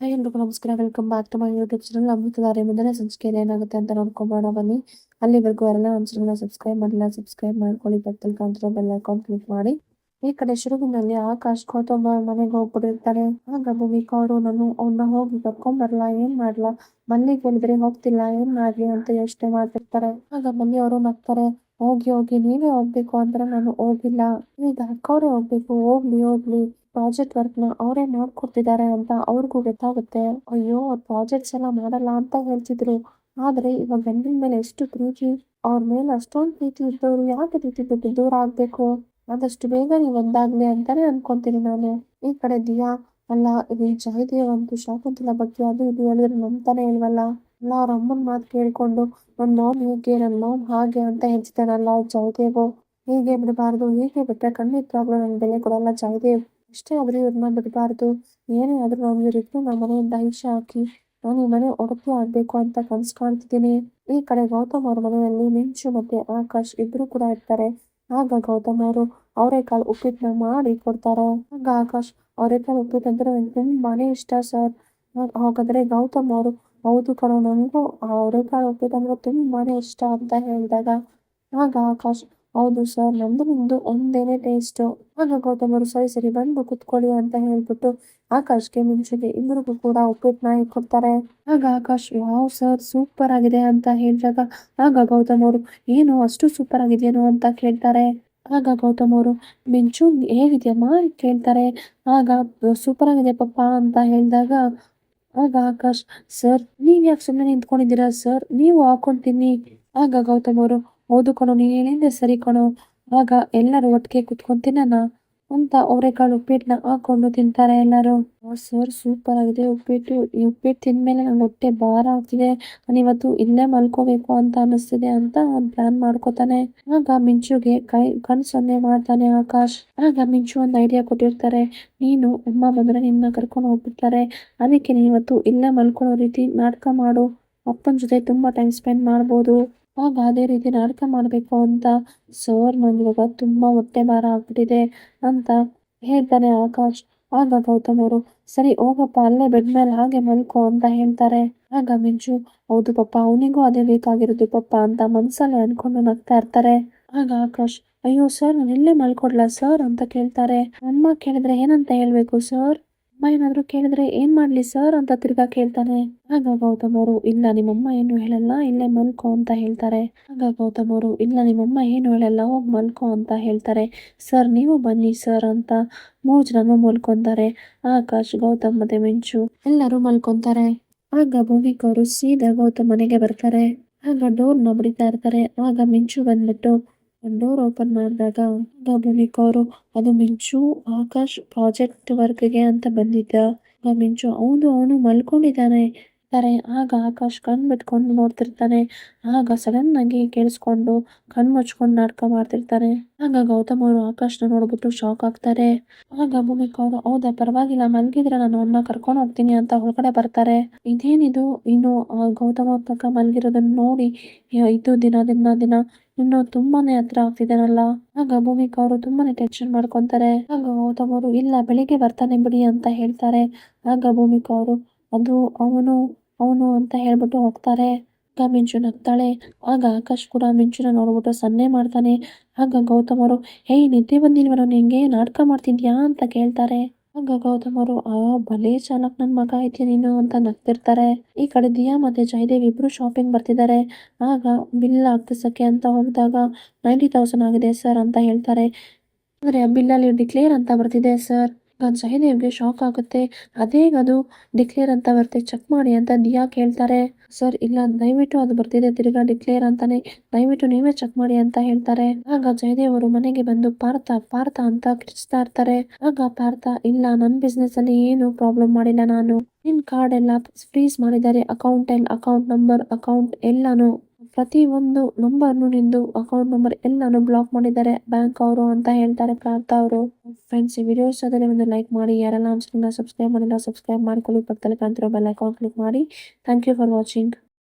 Hi ಎಲ್ರಿಗೂ ನಮಸ್ಕಾರ welcome back to my YouTube channel Amruthadhaare ಮುಂದೆ ಸಂಚಿಕೆಯಲ್ಲಿ ಏನಾಗುತ್ತೆ ಅಂತ ನೋಡ್ಕೊಂಬೋಣ ಬನ್ನಿ. ಅಲ್ಲಿವರೆಗೂ ಎಲ್ಲ ನಮ್ಮ ಚಾನಲ್ನ ಸಬ್ಸ್ಕ್ರೈಬ್ ಮಾಡಿಲ್ಲ ಸಬ್ಸ್ಕ್ರೈಬ್ ಮಾಡ್ಕೊಳ್ಳಿ. ಪಕ್ಕದಲ್ಲಿ ಕಾಣ್ತಿರೋ ಬೆಲ್ ಐಕಾನ್ ಕ್ಲಿಕ್ ಮಾಡಿ. ಈ ಕಡೆ ಶುರುವಿನಲ್ಲಿ ಆಕಾಶ್ ಅವ್ರ ಮನೆಗೆ ಹೋಗ್ಬಿಟ್ಟಿರ್ತಾರೆ. ಆಗ ಭೂಮಿಕಾ ಅವರು ನಾನು ಅವನ್ನ ಹೋಗಿ ಕರ್ಕೊಂಡ್ ಬರಲ್ಲ ಏನ್ ಮಾಡ್ಲಾ? ಮನೆಗೆ ಹೇಳಿದ್ರೆ ಹೋಗ್ತಿಲ್ಲ, ಏನ್ ಮಾಡ್ಲಿ ಅಂತ ಯೋಚನೆ ಮಾಡ್ತಿರ್ತಾರೆ. ಆಗ ಬನ್ನಿ ಅವರು ನಗ್ತಾರೆ, ಹೋಗಿ ಹೋಗಿ ನೀವೇ ಹೋಗ್ಬೇಕು ಅಂದ್ರೆ ನಾನು ಹೋಗಿಲ್ಲ. ಈಗ ಅಕ್ಕವ್ರೆ ಹೋಗ್ಬೇಕು, ಹೋಗ್ಲಿ ಹೋಗ್ಲಿ. ಪ್ರಾಜೆಕ್ಟ್ ವರ್ಕ್ನ ಅವರೇ ಮಾಡ್ಕೊಡ್ತಿದ್ದಾರೆ ಅಂತ ಅವ್ರಿಗೂ ಗೊತ್ತಾಗುತ್ತೆ. ಅಯ್ಯೋ, ಅವ್ರ ಪ್ರಾಜೆಕ್ಟ್ಸ್ ಎಲ್ಲ ಮಾಡಲ್ಲ ಅಂತ ಹೇಳ್ತಿದ್ರು. ಆದ್ರೆ ಇವಾಗ ಗಂಡಿನ ಮೇಲೆ ಎಷ್ಟು ಪ್ರೀತಿ, ಅವ್ರ ಮೇಲೆ ಅಷ್ಟೊಂದು ಪ್ರೀತಿ ಇದ್ದವ್ರು ಯಾಕೆ ರೀತಿ ದೂರ ಆಗ್ಬೇಕು? ಆದಷ್ಟು ಬೇಗ ನೀವು ಒಂದಾಗ್ಲಿ ಅಂತಾನೆ ಅನ್ಕೊಂತೀನಿ ನಾನು. ಈ ಕಡೆ ದಿಯಾ, ಅಲ್ಲ, ಇದು ಜಯದೇವ್ ಒಂದು ಶಾಕುಂತಲ ಬಗ್ಗೆ ಅದು ಇದು ಹೇಳಿದ್ರೆ ನಂಬ್ತಾನೆ ಇಲ್ವಲ್ಲ? ಅಲ್ಲ, ಅವ್ರ ಅಮ್ಮನ ಮಾತು ಕೇಳಿಕೊಂಡು, ನನ್ ಮಾಮ್ ಹೀಗೆ, ನನ್ ಮಾಮ್ ಹಾಗೆ ಅಂತ ಹೇಳ್ತಿದ್ದಾನಲ್ಲ ಜಯದೇವು? ಹೀಗೆ ಬಿಡಬಾರ್ದು, ಹೀಗೆ ಬಿಟ್ಟರೆ ಖಂಡಿತವಾಗ್ಲೂ ನನ್ ಬೆಲೆ ಕೊಡಲ್ಲ ಜಯದೇವ್. ಎಷ್ಟೇ ಆದ್ರೂ ಇವ್ರನ್ನ ಬಿಡಬಾರ್ದು. ಏನೇ ಆದರೂ ನಾವು ಇವ್ರಿಬ್ರು ನಮ್ಮ ಮನೆಯಿಂದ ಈಚೆ ಹಾಕಿ, ನಾನು ಈ ಮನೆ ಒಡಕು ಆಗಬೇಕು ಅಂತ ಕನಸು ಕಾಣ್ತಿದ್ದೀನಿ. ಈ ಕಡೆ ಗೌತಮ್ ಅವ್ರ ಮನೆಯಲ್ಲಿ ಮಿಂಚು ಮತ್ತೆ ಆಕಾಶ್ ಇಬ್ಬರು ಕೂಡ ಇರ್ತಾರೆ. ಆಗ ಗೌತಮ್ ಅವರು ಅವರೇಕಾಳು ಉಪ್ಪಿಟ್ಟನ್ನ ಮಾಡಿ ಕೊಡ್ತಾರೆ. ಆಗ ಆಕಾಶ್ ಅವರೇಕಾಳು ಉಪ್ಪಿಟ್ಟು ಅಂದ್ರೆ ತುಂಬಾನೇ ಇಷ್ಟ ಸರ್. ಹಾಗಾದ್ರೆ ಗೌತಮ್ ಅವರು, ಹೌದು ಕಣೋ ನನಗೂ ಅವರೇಕಾಳು ಉಪ್ಪಿಟ್ಟು ಅಂದ್ರೆ ತುಂಬಾನೇ ಇಷ್ಟ ಅಂತ ಹೇಳಿದಾಗ, ಆಗ ಆಕಾಶ್ ಹೌದು ಸರ್, ನಮ್ದು ನಿಮ್ದು ಒಂದೇನೆ ಟೇಸ್ಟ್ ಆಗ ಗೌತಮ್ ಅವರು ಸರಿ ಸರಿ ಬಂದು ಕುತ್ಕೊಳ್ಳಿ ಅಂತ ಹೇಳ್ಬಿಟ್ಟು ಆಕಾಶ್ಗೆ ಮುಂಚೆಗೆ ಇಬ್ಬರಿಗೂ ಕೂಡ ಉಪ್ಪಿಟ್ಟನ್ನ ಕೊಡ್ತಾರೆ. ಆಗ ಆಕಾಶ್, ವಾವ್ ಸರ್ ಸೂಪರ್ ಆಗಿದೆ ಅಂತ ಹೇಳಿದಾಗ, ಆಗ ಗೌತಮ್ ಅವರು ಏನು ಅಷ್ಟು ಸೂಪರ್ ಆಗಿದೆಯೇನೋ ಅಂತ ಕೇಳ್ತಾರೆ. ಆಗ ಗೌತಮ್ ಅವರು ಮಿಂಚು ಹೇಗಿದೆಯಮ್ಮ ಕೇಳ್ತಾರೆ. ಆಗ, ಸೂಪರ್ ಆಗಿದೆ ಪಪ್ಪ ಅಂತ ಹೇಳಿದಾಗ, ಆಗ ಆಕಾಶ್, ಸರ್ ನೀವ್ ಯಾಕೆ ಸುಮ್ಮನೆ ನಿಂತ್ಕೊಂಡಿದ್ದೀರಾ ಸರ್? ನೀವು ಹಾಕೊಂಡ್ ಆಗ ಗೌತಮ್ ಅವರು ಹೌದು ನೀನ್ ಸರಿ ಆಗ ಎಲ್ಲರೂ ಒಟ್ಟಿಗೆ ಕುತ್ಕೊಂಡು ತಿನ್ನೋಣ ಅಂತ ಅವರೆಕಾಳು ಉಪ್ಪಿಟ್ಟನ್ನ ಹಾಕೊಂಡು ತಿಂತಾರೆ ಎಲ್ಲರೂ. ಸರ್ ಸೂಪರ್ ಆಗಿದೆ, ಉಪ್ಪಿಟ್ಟು, ಈ ಉಪ್ಪಿಟ್ಟು ತಿಂದ್ಮೇಲೆ ನನ್ನ ಹೊಟ್ಟೆ ಭಾರ ಆಗ್ತಿದೆ. ನಾನು ಇವತ್ತು ಇಲ್ಲೇ ಮಲ್ಕೋಬೇಕು ಅಂತ ಅನಿಸ್ತಿದೆ ಅಂತ ಒಂದು ಪ್ಲಾನ್ ಮಾಡ್ಕೋತಾನೆ. ಆಗ ಮಿಂಚುಗೆ ಕೈ ಕಣ್ ಸೊನ್ನೆ ಮಾಡ್ತಾನೆ ಆಕಾಶ್. ಆಗ ಮಿಂಚು ಒಂದು ಐಡಿಯಾ ಕೊಟ್ಟಿರ್ತಾರೆ. ನೀನು ಅಮ್ಮ ಬಂದ್ರೆ ನಿನ್ನ ಕರ್ಕೊಂಡು ಹೋಗ್ಬಿಡ್ತಾರೆ. ಅದಕ್ಕೆ ನೀನು ಇವತ್ತು ಇಲ್ಲೇ ಮಲ್ಕೊಳ್ಳೋ ರೀತಿ ನಾಟಕ ಮಾಡು. ಅಪ್ಪನ ಜೊತೆ ತುಂಬಾ ಟೈಮ್ ಸ್ಪೆಂಡ್ ಮಾಡ್ಬೋದು. ಆಗ ಅದೇ ರೀತಿ ನಾಟಕ ಮಾಡಬೇಕು ಅಂತ ಸರ್ ನಂಗೆ ತುಂಬ ತುಂಬಾ ಹೊಟ್ಟೆ ಭಾರ ಆಗ್ಬಿಟ್ಟಿದೆ ಅಂತ ಹೇಳ್ತಾನೆ ಆಕಾಶ್. ಆಗ ಗೌತಮ್ ಅವರು ಸರಿ ಹೋಗಪ್ಪ, ಅಲ್ಲೇ ಬೆಡ್ ಮೇಲೆ ಹಾಗೆ ಮಲ್ಕೋ ಅಂತ ಹೇಳ್ತಾರೆ. ಆಗ ಮಿಂಚು, ಹೌದು ಪಪ್ಪ, ಅವನಿಗೂ ಅದೇ ಬೇಕಾಗಿರೋದು ಪಪ್ಪ ಅಂತ ಮನ್ಸಲ್ಲಿ ಅನ್ಕೊಂಡು ನಗ್ತಾ ಇರ್ತಾರೆ. ಆಗ ಆಕಾಶ್, ಅಯ್ಯೋ ಸರ್, ನಾನು ಇಲ್ಲೇ ಮಲ್ಕೊಡ್ಲಾ ಸರ್? ಅಂತ ಕೇಳ್ತಾರೆ. ಅಮ್ಮ ಕೇಳಿದ್ರೆ ಏನಂತ ಹೇಳ್ಬೇಕು ಸರ್? ಅಮ್ಮ ಏನಾದ್ರು ಕೇಳಿದ್ರೆ ಏನ್ ಮಾಡ್ಲಿ ಸರ್ ಅಂತ ತಿರ್ಗಾ ಕೇಳ್ತಾನೆ. ಆಗ ಗೌತಮ್ ಅವರು, ಇಲ್ಲ ನಿಮ್ಮಮ್ಮ ಏನು ಹೇಳಲ್ಲ, ಇಲ್ಲೇ ಮಲ್ಕೋ ಅಂತ ಹೇಳ್ತಾರೆ. ಆಗ ಗೌತಮ್ ಅವರು, ಇಲ್ಲ ನಿಮ್ಮಮ್ಮ ಏನು ಹೇಳಲ್ಲ, ಹೋಗಿ ಮಲ್ಕೋ ಅಂತ ಹೇಳ್ತಾರೆ. ಸರ್ ನೀವು ಬನ್ನಿ ಸರ್ ಅಂತ ಮೂರ್ ಜನನು ಮಲ್ಕೊಂತಾರೆ. ಆಕಾಶ್, ಗೌತಮ್ ಮತ್ತೆ ಮಿಂಚು ಎಲ್ಲರೂ ಮಲ್ಕೊಂತಾರೆ. ಆಗ ಭೂಮಿಕ್ ಅವರು ಸೀದಾ ಗೌತಮ್ ಮನೆಗೆ ಬರ್ತಾರೆ. ಆಗ ಡೋರ್ನ ಬಡಿತಾ ಇರ್ತಾರೆ ಆಗ ಮಿಂಚು ಬಂದ್ಬಿಟ್ಟು ಡೋರ್ ಓಪನ್ ಮಾಡಿದಾಗ ಭೂಮಿಕಾ ಅವರು, ಅದು ಮಿಂಚು ಆಕಾಶ್ ಪ್ರಾಜೆಕ್ಟ್ ವರ್ಕ್ಗೆ ಅಂತ ಬಂದಿದ್ದ. ಮಿಂಚು, ಹೌದು, ಅವನು ಮಲ್ಕೊಂಡಿದ್ದಾನೆ. ತಾರೆ ಆಗ ಆಕಾಶ್ ಕಣ್ ಬಿಟ್ಕೊಂಡು ನೋಡ್ತಿರ್ತಾನೆ. ಆಗ ಸಡನ್ ಆಗಿ ಕೇಳಿಸ್ಕೊಂಡು ಕಣ್ ಮುಚ್ಕೊಂಡು ನಾಟಕ ಮಾಡ್ತಿರ್ತಾನೆ. ಆಗ ಗೌತಮ್ ಅವರು ಆಕಾಶ್ನ ನೋಡ್ಬಿಟ್ಟು ಶಾಕ್ ಆಗ್ತಾರೆ. ಆಗ ಭೂಮಿಕ ಅವರು, ಹೌದಾ, ಪರವಾಗಿಲ್ಲ, ಮಲಗಿದ್ರೆ ನಾನು ಅವನ್ನ ಕರ್ಕೊಂಡು ಹೋಗ್ತೀನಿ ಅಂತ ಹೊರಗಡೆ ಬರ್ತಾರೆ. ಇದೇನಿದು? ಇನ್ನು ಗೌತಮ್ ಅವ್ರ ಪಕ್ಕ ಮಲ್ಗಿರೋದನ್ನ ನೋಡಿ, ಇದು ದಿನ ದಿನ ದಿನ ಇನ್ನು ತುಂಬಾನೇ ಹತ್ರ ಆಗ್ತಿದಾರಲ್ಲ ಆಗ ಭೂಮಿಕಾ ಅವರು ತುಂಬಾನೇ ಟೆನ್ಷನ್ ಮಾಡ್ಕೊಂತಾರೆ. ಆಗ ಗೌತಮ್ ಅವರು ಇಲ್ಲ, ಬೆಳಿಗ್ಗೆ ಬರ್ತಾನೆ ಬಿಡಿ ಅಂತ ಹೇಳ್ತಾರೆ. ಆಗ ಭೂಮಿಕಾ ಅವರು, ಅದು ಅವನು ಅವನು ಅಂತ ಹೇಳ್ಬಿಟ್ಟು ಹೋಗ್ತಾರೆ. ಆಗ ಮಿಂಚು ನಗ್ತಾಳೆ. ಆಗ ಆಕಾಶ್ ಕೂಡ ಮಿಂಚುನ ನೋಡ್ಬಿಟ್ಟು ಸನ್ನೆ ಮಾಡ್ತಾನೆ. ಆಗ ಗೌತಮ್ ಅವರು ಹೇಯ್ ನಿದ್ದೆ ಬಂದಿಲ್ವನೋ ನಿಂಗೆ ನಾಟಕ ಮಾಡ್ತಿದ್ಯಾ? ಅಂತ ಕೇಳ್ತಾರೆ. ಆಗ ಗೌತಮ್ ಅವರು, ಆ ಭಲೇ ಚಾಲಕ್ ನನ್ ಮಗ ಐತಿ ನೀನು? ಅಂತ ನಗ್ತಿರ್ತಾರೆ. ಈ ಕಡೆ ದಿಯಾ ಮತ್ತೆ ಜಯದೇವ್ ಇಬ್ರು ಶಾಪಿಂಗ್ ಬರ್ತಿದ್ದಾರೆ. ಆಗ ಬಿಲ್ ಹಾಕಿಸಕ್ಕೆ ಅಂತ ಹೋದಾಗ ನೈಂಟಿ ತೌಸಂಡ್ ಆಗಿದೆ ಸರ್ ಅಂತ ಹೇಳ್ತಾರೆ. ಆದ್ರೆ ಬಿಲ್ ಅಲ್ಲಿ ಡಿಕ್ಲೇರ್ ಅಂತ ಬರ್ತಿದೆ, ಸರ್ ಜಯದೇವ್ಗೆ ಶಾಕ್ ಆಗುತ್ತೆ. ಅದೇಗ ಅದು ಡಿಕ್ಲೇರ್ ಅಂತ ಬರುತ್ತೆ. ಚೆಕ್ ಮಾಡಿ ಅಂತ ದಿಯಾ ಕೇಳ್ತಾರೆ. ಸರ್ ಇಲ್ಲ, ದಯವಿಟ್ಟು ಅದು ಬರ್ತಿದೆ, ತಿರ್ಗಾ ಡಿಕ್ಲೇರ್ ಅಂತಾನೆ. ದಯವಿಟ್ಟು ನೀವೇ ಚೆಕ್ ಮಾಡಿ ಅಂತ ಹೇಳ್ತಾರೆ. ಆಗ ಜಯದೇವ್ ಅವರು ಮನೆಗೆ ಬಂದು, ಪಾರ್ಥ ಪಾರ್ಥ ಅಂತ ಕಿರ್ಚ್ತಾ ಇರ್ತಾರೆ. ಆಗ ಪಾರ್ಥ, ಇಲ್ಲ ನನ್ನ ಬಿಸ್ನೆಸ್ ಅಲ್ಲಿ ಏನು ಪ್ರಾಬ್ಲಮ್ ಮಾಡಿಲ್ಲ ನಾನು. ನಿನ್ ಕಾರ್ಡ್ ಎಲ್ಲ ಫ್ರೀಸ್ ಮಾಡಿದ್ದಾರೆ. ಅಕೌಂಟ್ ಅಕೌಂಟ್ ನಂಬರ್ ಅಕೌಂಟ್ ಎಲ್ಲಾನು. ಪ್ರತಿ ಒಂದು ನಂಬರ್ನು ನಿಂದು ಅಕೌಂಟ್ ನಂಬರ್ ಎಲ್ಲಾನು ಬ್ಲಾಕ್ ಮಾಡಿದ್ದಾರೆ. ಬ್ಯಾಂಕ್ ಅವರು ಅಂತ ಹೇಳ್ತಾರೆ ಪ್ರಾರ್ಥ ಅವರು. ಫ್ರೆಂಡ್ಸ್ ಈ ಆದರೆ ಒಂದು ಲೈಕ್ ಮಾಡಿ, ಯಾರೆಲ್ಲ ನಮ್ಮ ಸಬ್ಸ್ಕ್ರೈಬ್ ಮಾಡಿಲ್ಲ ಸಬ್ಸ್ಕ್ರೈಬ್ ಮಾಡ್ಕೊಳ್ಳಿ. ಪಕ್ಕದಲ್ಲಿ ಕಾಣ್ತಿರೋ ಬೆಲ್ ಐಕಾನ್ ಕ್ಲಿಕ್ ಮಾಡಿ. Thank you for watching